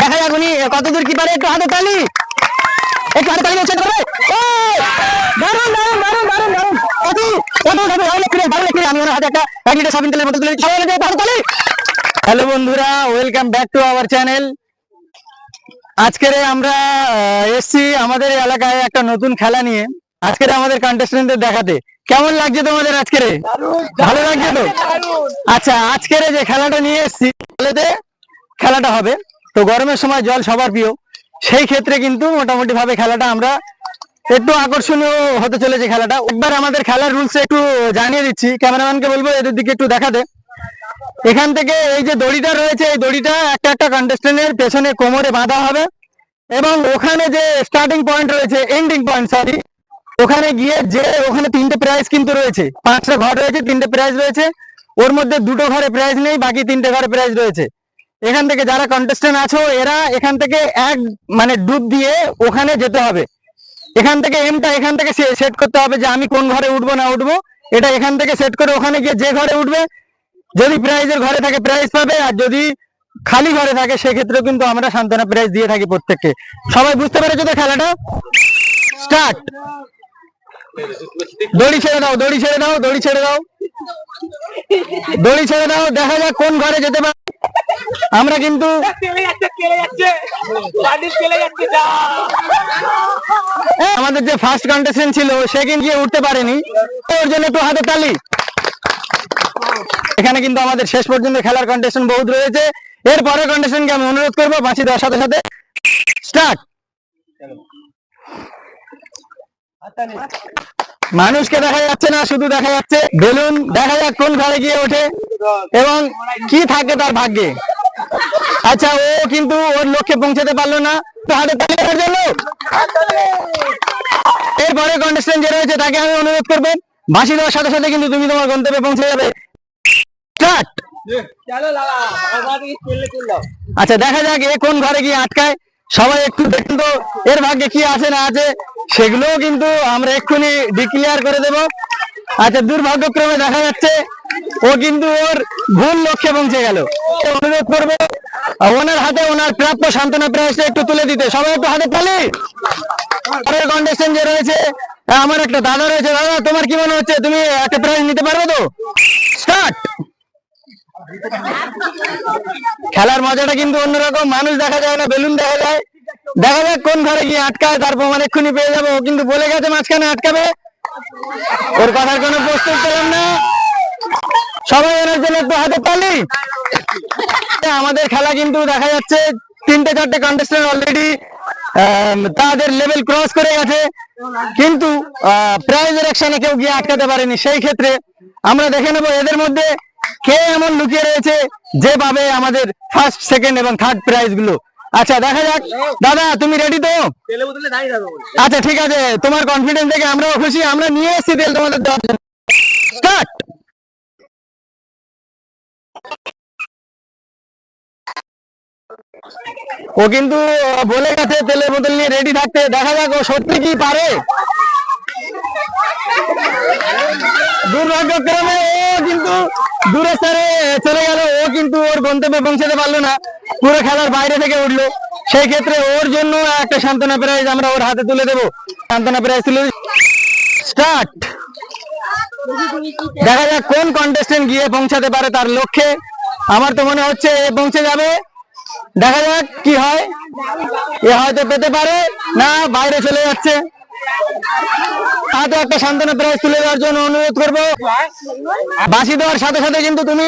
দেখা যাক উনি কতদূর কি পারে, একটু হাতে তালি। একটু হাতে তালি চেক করবে কত ভালো আমি হাতে একটা হ্যালো বন্ধুরা welcome back to our channel আজকের আমরা এসছি আমাদের এলাকায় একটা নতুন খেলা নিয়ে। আজকের আমাদের কন্টেস্টেন্টদের দেখাতে। কেমন লাগছে তোমাদের আজকের ভালো লাগছে তো? আচ্ছা আজকের যে খেলাটা নিয়ে এসছি খেলাটা হবে। তো গরমের সময় জল সবার প্রিয়। সেই ক্ষেত্রে কিন্তু মোটামুটি ভাবে খেলাটা আমরা একটু আকর্ষণীয় হতে চলেছে খেলাটা। একবার আমাদের খেলার রুলস একটু জানিয়ে দিচ্ছি। ক্যামেরাম্যানকে বলব এদের দিকে একটু দেখাতে এখান থেকে এই যে দড়িটা রয়েছে এই দড়িটা একটা একটা কন্টেস্টেন্টের পেছনে কোমরে বাঁধা হবে। এবং ওখানে যে স্টার্টিং পয়েন্ট রয়েছে এন্ডিং পয়েন্ট সরি ওখানে গিয়ে যে ওখানে তিনটে প্রাইজ কিন্তু রয়েছে। পাঁচটা ঘর রয়েছে, তিনটে প্রাইজ রয়েছে। ওর মধ্যে দুটো ঘরে প্রাইজ নেই, বাকি তিনটে ঘরে প্রাইজ রয়েছে। এখান থেকে যারা কন্টেস্টেন্ট আছো, এরা এখান থেকে এক মানে ডুব দিয়ে ওখানে যেতে হবে। এখান থেকে এমটা এখান থেকে সেট করতে হবে যে আমি কোন ঘরে উঠবো না উঠবো। এটা এখান থেকে সেট করে ওখানে গিয়ে যে ঘরে উঠবে, যদি প্রাইজের ঘরে থাকে প্রাইজ পাবে, আর যদি খালি ঘরে থাকে সেক্ষেত্রে কিন্তু আমরা সান্ত্বনা প্রাইজ দিয়ে থাকি প্রত্যেককে। সবাই বুঝতে পেরেছ তো খেলাটা? স্টার্ট দড়ি ছেড়ে দাও, দড়ি ছেড়ে দাও, দড়ি ছেড়ে দাও। দড়ি ছেড়ে দাও, দেখা যাক কোন ঘরে যেতে পারে। আমরা কিন্তু আমাদের যে ফার্স্ট কন্টেস্টেন্ট ছিল, সে কিন্তু গিয়ে উঠতে পারেনি। ওর জন্য একটু হাতে তালি। এখানে কিন্তু আমাদের শেষ পর্যন্ত খেলার কন্টেস্টেন্ট বহুত রয়েছে। এর পরের কন্টেস্টেন্টকে আমি অনুরোধ করব বাঁচি দেওয়ার সাথে সাথে। স্টার্ট মানুষকে দেখা যাচ্ছে না শুধু দেখা যাচ্ছে। বেলুন দেখা যাক কোন ঘরে গিয়ে ওঠে। এবং কি থাকে তার ভাগ্যে? আচ্ছা ও কিন্তু ওর লক্ষ্যে পৌঁছাতে পারল না। হাতে তালি দেওয়ার জন্য। এরপরে কন্টেস্টেন্ট যে রয়েছে তাকে আমি অনুরোধ করব বাঁশি দেওয়ার সাথে সাথে কিন্তু তুমি তোমার গন্তব্যে পৌঁছে যাবে। স্টার্ট আচ্ছা দেখা যাক এ কোন ঘরে গিয়ে আটকায়। সবাই একটু দেখুন তো এর ভাগ্যে কি আছে না আছে। সেগুলোও কিন্তু আমরা এক্ষুনি ডিক্লিয়ার করে দেব। আচ্ছা দুর্ভাগ্যক্রমে দেখা যাচ্ছে, ও কিন্তু ওর ভুল লক্ষ্যে পৌঁছে গেল। অনুরোধ করব, ওনার হাতে ওনার প্রাপ্য সান্ত্বনা প্রাইসটা একটু তুলে দিতে। সবাই একটু হাতে তালি। কন্টেস্টেন্ট যে রয়েছে, আমার একটা দাদা রয়েছে, দাদা, তোমার কি মনে হচ্ছে? তুমি একটা প্রাইজ নিতে পারবে তো? স্টার্ট খেলার মজাটা কিন্তু অন্যরকম। মানুষ দেখা যায় না, বেলুন দেখা যায়। দেখা যাক কোন ঘরে গিয়ে আটকায়, তার প্রমাণ এক্ষুনি পেয়ে যাব। কিন্তু বলে গেছে মাঝখানে আটকাবে। ওর কথার কোনো প্রস্তুত পেলাম না। সবাই ওনার জন্য একটু হাতে তালি। আমাদের খেলা কিন্তু দেখা যাচ্ছে, তিনটে চারটে কন্টেস্টেন্ট অলরেডি তাদের লেভেল ক্রস করে গেছে। কিন্তু প্রাইজের একসানে কেউ গিয়ে আটকাতে পারেনি। সেই ক্ষেত্রে আমরা দেখে নেব এদের মধ্যে কে এমন লুকিয়ে রয়েছে, যে পাবে আমাদের ফার্স্ট সেকেন্ড এবং থার্ড প্রাইজগুলো। আচ্ছা দেখা যাক। দাদা, তুমি রেডি তো? আচ্ছা ঠিক আছে। তোমার কনফিডেন্স দেখে আমরাও খুশি। আমরা নিয়ে এসেছি তেল তোমাদের দেওয়ার ও কিন্তু বলে গেছে তেলের বোতল নিয়ে রেডি থাকতে। দেখা যাক ও সত্যি কি পারে। দুর্ভাগ্যক্রমে ও কিন্তু দূরে স্থানে চলে গেল। ও কিন্তু ওর গন্তব্যে পৌঁছাতে পারল না। পুরো খেলার বাইরে থেকে উঠল। সেই ক্ষেত্রে ওর জন্য একটা সান্ত্বনা প্রাইজ আমরা ওর হাতে তুলে দেবো। সান্ত্বনা প্রাইজ তুলে স্টার্ট দেখা যাক কোন কন্টেস্টেন্ট গিয়ে পৌঁছাতে পারে তার লক্ষ্যে। আমার তো মনে হচ্ছে এ পৌঁছে যাবে। দেখা যাক কি হয়। এ হয়তো পেতে পারে, না, বাইরে চলে যাচ্ছে। হাতে একটা সান্ত্বনা প্রাইজ তুলে দেওয়ার জন্য অনুরোধ করব। বাঁশি দেওয়ার সাথে সাথে কিন্তু তুমি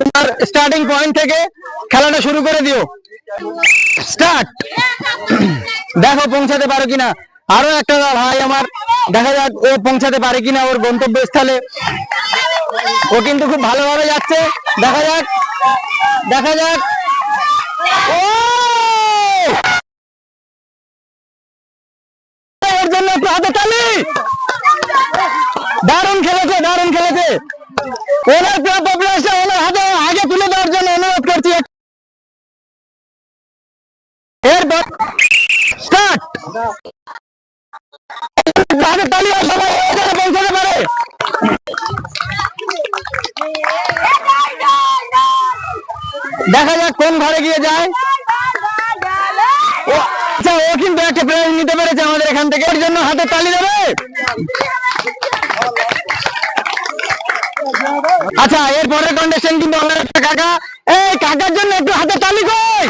তোমার স্টার্টিং পয়েন্ট থেকে খেলাটা শুরু করে দিও। স্টার্ট দেখো, পৌঁছাতে পারো কিনা। আরও একটা ভাই আমার। দেখা যাক ও পৌঁছাতে পারে কিনা ওর গন্তব্যস্থলে। ও কিন্তু খুব ভালোভাবে যাচ্ছে। দেখা যাক। দেখা যাক। ও! হাতে দারুণ খেলেছে দারুণ খেলেছে। ওনার ওনার হাতে আগে তুলে দেওয়ার জন্য অনুরোধ করছি। দেখা যাক কোন ঘরে গিয়ে যায়। আচ্ছা ও কিন্তু একটা প্রাইজ নিতে পেরেছে আমাদের এখান থেকে। ওর জন্য হাতে তালি দেবে? আচ্ছা এর পরের কন্ডিশন কিন্তু একটা কাকা। এই কাকার জন্য একটু হাতে তালি কই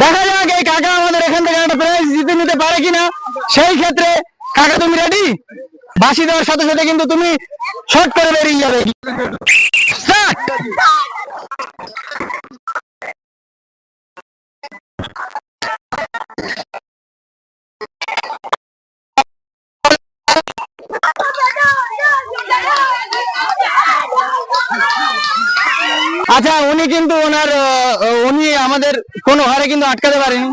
দেখা যাক এই কাকা আমাদের এখান থেকে একটা প্রাইজ জিতে নিতে পারে কিনা। সেই ক্ষেত্রে, কাকা, তুমি রেডি বাসি দেওয়ার সাথে সাথে কিন্তু তুমি শর্ট করে বেরিয়ে যাবে। Start! উনি কিন্তু ওনার উনি আমাদের কোনো ঘরে কিন্তু আটকাতে পারেনি।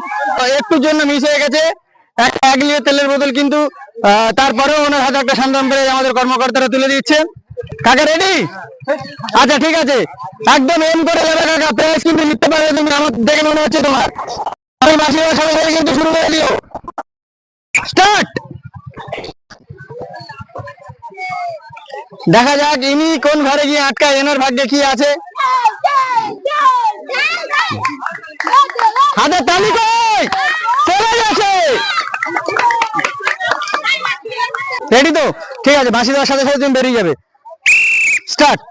একটুর জন্য মিস হয়ে গেছে। এক লিটার তেলের বোতল কিন্তু তারপরেও ওনার হাতে একটা সন্ধান পেয়ে আমাদের কর্মকর্তারা তুলে দিচ্ছে। কাকা রেডি আচ্ছা ঠিক আছে। একদম এম করে যাবে কাকা প্রাইস কিন্তু নিতে পারবে তুমি আমার দেখে মনে হচ্ছে তোমার। আমি সাথে সাথে কিন্তু শুরু করে দিও। স্টার্ট দেখা যাক, ইনি কোন ঘরে গিয়ে আটকায়, এনার ভাগ্যে কি আছে। হাতে তালি কই? চলে গেছে। রেডি তো? ঠিক আছে, বাঁশি দেওয়ার সাথে সাথে তুমি বেরিয়ে যাবে। স্টার্ট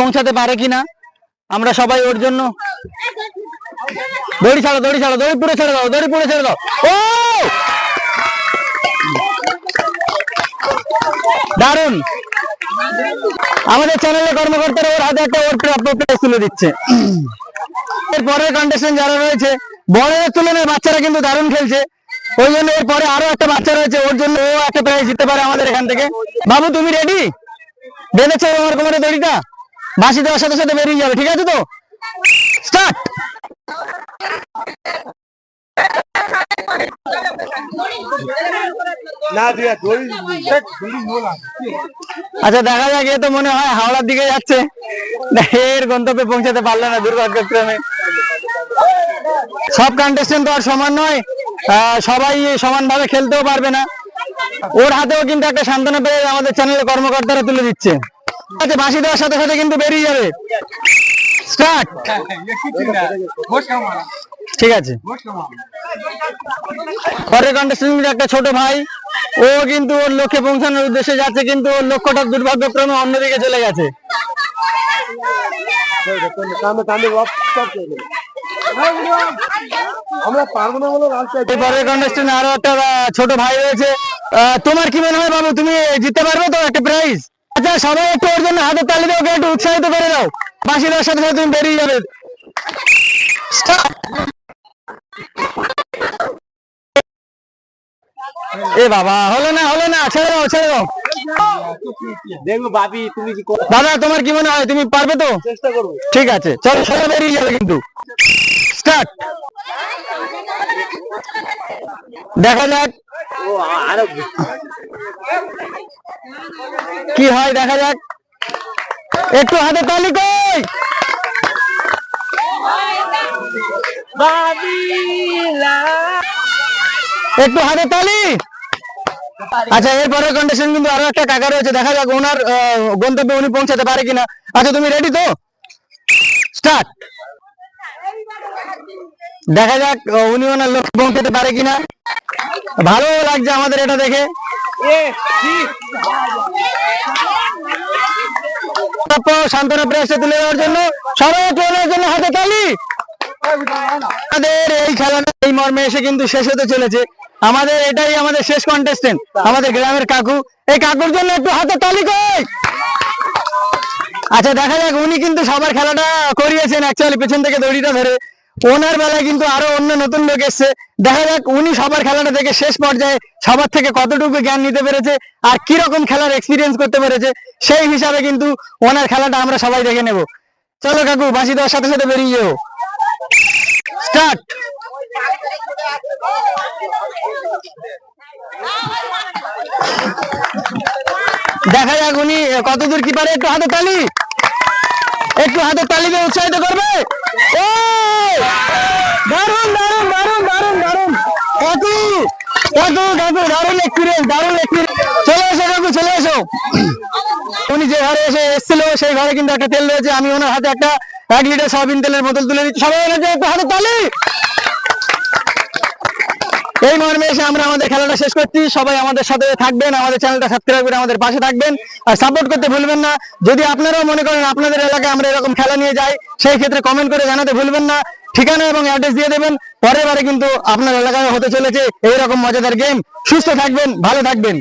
পৌঁছাতে পারে কিনা, আমরা সবাই ওর জন্য। দড়ি ছাড়ো দড়ি ছাড়ো, দড়ি পুরো ছেড়ে দাও, দড়ি পুরো ছেড়ে দাও। ও! দারুণ আমাদের চ্যানেলে কর্মকর্তারা ওর হাতে একটা ওর প্রাপ্য প্রাইজ তুলে দিচ্ছে। এর পরের কন্ডিশন যারা রয়েছে, বড়দের তুলনায় বাচ্চারা কিন্তু দারুণ খেলছে। ওই জন্য এর পরে আরও একটা বাচ্চা রয়েছে, ওর জন্য ও একটা প্রাইজ জিততে পারে আমাদের এখান থেকে। বাবু, তুমি রেডি বেঁধেছো আমার কোমরে দড়িটা। বাঁশি দেওয়ার সাথে সাথে বেরিয়ে যাবে, ঠিক আছে তো? স্টার্ট আচ্ছা দেখা যাক, এ তো মনে হয় হাওড়ার দিকে যাচ্ছে। এর গন্তব্যে পৌঁছাতে পারল না দুর্ভাগ্যক্রমে। সব কন্টেস্টেন্ট তো আর সমান নয়। সবাই সমানভাবে খেলতেও পারবে না। ওর হাতেও কিন্তু একটা সান্ত্বনা পেয়ে আমাদের চ্যানেলের কর্মকর্তারা তুলে দিচ্ছে। আচ্ছা বাঁশি দেওয়ার সাথে সাথে কিন্তু বেরিয়ে যাবে। স্টার্ট। ঠিক আছে। পরের কন্টেস্টেন্ট একটা ছোট ভাই, ও কিন্তু ওর লক্ষ্যে পৌঁছানোর উদ্দেশ্যে যাচ্ছে, কিন্তু ওর লক্ষ্যটা দুর্ভাগ্যক্রমে অন্যদিকে চলে গেছে। আরও একটা ছোট ভাই রয়েছে। তোমার কি মনে হয় বাবু, তুমি জিততে পারবে তো একটা প্রাইজ আচ্ছা সবাই একটু ওর জন্য হাতে তালি দাও, ওকে একটু উৎসাহিত করে দাও। দেওয়ার সাথে সাথে তুমি বেরিয়ে যাবে! এ বাবা হলো না হলো না ছেড়ে দাও ছেড়ে দাও। দেখব ভাবি তুমি কি দাদা তোমার কি মনে হয় তুমি পারবে তো? চেষ্টা করব ঠিক আছে চলো সবাই বেরিয়ে যাবে কিন্তু। স্টার্ট দেখা যাক। কি হয় দেখা যাক। একটু হাতে তালি কই? একটু হাতে তালি। আচ্ছা এরপরের কন্ডিশন কিন্তু আরও একটা কাকা রয়েছে। দেখা যাক ওনার গন্তব্যে উনি পৌঁছাতে পারে কিনা। আচ্ছা তুমি রেডি তো? স্টার্ট দেখা যাক উনি ওনার লক্ষ্যে পৌঁছাতে পারে কিনা। ভালো লাগছে আমাদের এটা দেখে। তুলে দেওয়ার জন্য সবাই ট্রেনের জন্য হাতে তালি। আমাদের এই এই মর্মে এসে কিন্তু শেষ হতে চলেছে। আমাদের এটাই আমাদের শেষ কন্টেস্টেন্ট আমাদের গ্রামের কাকু। এই কাকুর জন্য একটু হাতে তালি কই? আচ্ছা দেখা যাক, উনি কিন্তু সবার খেলাটা করিয়েছেন অ্যাকচুয়ালি পেছন থেকে দড়িটা ধরে। ওনার বেলায় কিন্তু আরও অন্য নতুন লোক এসছে। দেখা যাক উনি সবার খেলাটা থেকে শেষ পর্যায়ে সবার থেকে কতটুকু জ্ঞান নিতে পেরেছে আর কি রকম খেলার এক্সপিরিয়েন্স করতে পেরেছে, সেই হিসাবে কিন্তু ওনার খেলাটা আমরা সবাই দেখে নেব। চলো কাকু, বাঁশি দেওয়ার সাথে সাথে বেরিয়ে যাও। স্টার্ট দেখা যাক উনি কতদূর কি পারে একটু হাতে তালি। একটু হাতে তালি দিয়ে উৎসাহিত করবে। দারুণ দারুণ দারুণ দারুণ দারুণ কাকু কাকু কাকু দারুণ এক্সপিরিয়েন্স দারুণ এক্সপিরিয়েন্স উনি যে ঘরে এসে এসেছিল, সেই ঘরে কিন্তু একটা তেল রয়েছে। আমি ওনার হাতে একটা এক লিটার সয়াবিন তেলের বোতল তুলে দিচ্ছি। সবাই ওনার একটু হাতে তালি। এই মর্মে এসে আমরা আমাদের খেলাটা শেষ করছি। সবাই আমাদের সাথে থাকবেন, আমাদের চ্যানেলটা সাবস্ক্রাইব করে আমাদের পাশে থাকবেন। আর সাপোর্ট করতে ভুলবেন না। যদি আপনারাও মনে করেন আপনাদের এলাকায় আমরা এরকম খেলা নিয়ে যাই, সেই ক্ষেত্রে কমেন্ট করে জানাতে ভুলবেন না। ঠিকানা এবং অ্যাড্রেস দিয়ে দেবেন। পরের বারে কিন্তু আপনার এলাকায় হতে চলেছে এইরকম মজাদার গেম সুস্থ থাকবেন, ভালো থাকবেন।